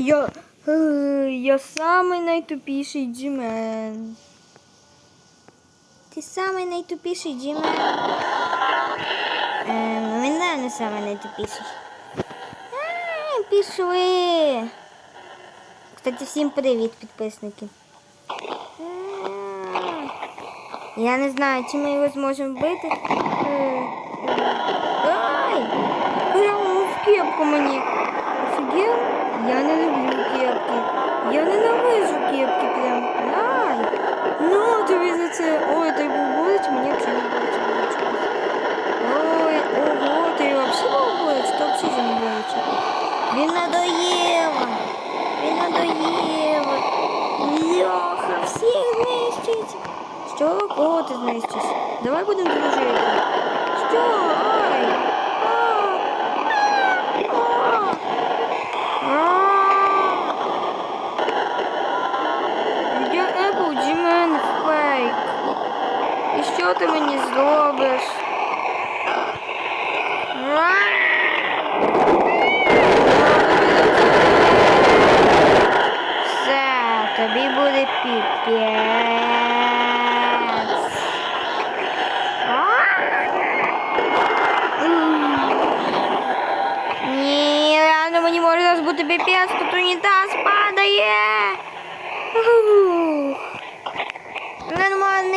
Я, е, я самий найтупіший джімен. Ти самий найтупіший джімен. Ем, мене не самий найтупіший. Пішли. Кстати, всім привіт, підписники. Я не знаю, чи ми його зможемо вбити. Ай! Прямо в кепку мені. Офігел? Я не. Я ненавижу кепки прям. Ай! Ну, тобі за це. Ой, той був болить, мені взагалі не болить. Ой, ого, ти взагалі був болить, то взагалі не болить. Він надоїв. Він надоїв. Льоха, всіх знищить. Що? Кого ти знищиш? Давай будемо дружити. Що? І що ти мені зробиш? А! Все, тобі буде піпець. А! М. Ні, реально мені може зараз бути піпець, тут унітаз падає.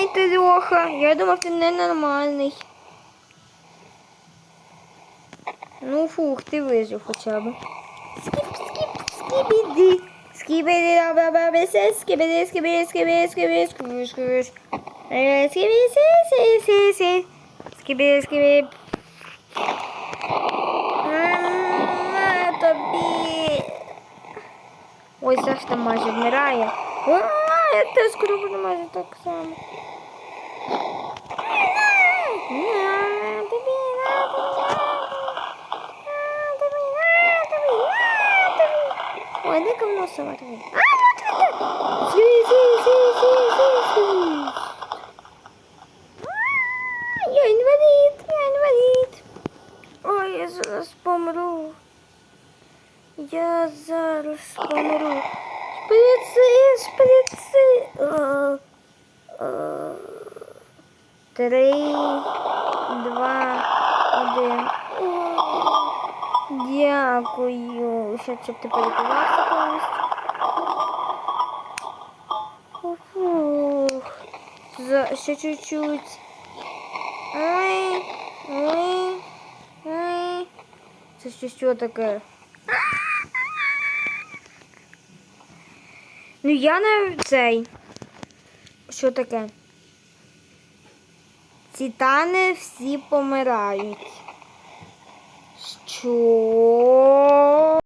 Нормальний ти Льоха. Я думав, ти ненормальний. Ну фух, ти вижив хоча б. Скіп, скіп, скібіди. Скібіди, ла бла бла се, скібіди, скібіди, скібіди, скібіди, скібіди, скібіди. Е, Скібіди, сі, сі, сі, скібіди. М, На тобі. Ой, Саш там майже вмирає. А, я теж скоро буду майже так само. тобі. Ой, де говно совати? А, вот это! Сі, сі, сі, сі, сі, сі. А, Я інвалід, я інвалід. Ой, я зараз помру. Я зараз помру. Шприци, шприци. Е, е, Три, два, один. Дякую. Ще щоб ти полікувався повністю. За, ще чуть-чуть. Ай, ай, ай. Це ще що таке? Ну я не цей. Що таке? Титани всі помирають. 主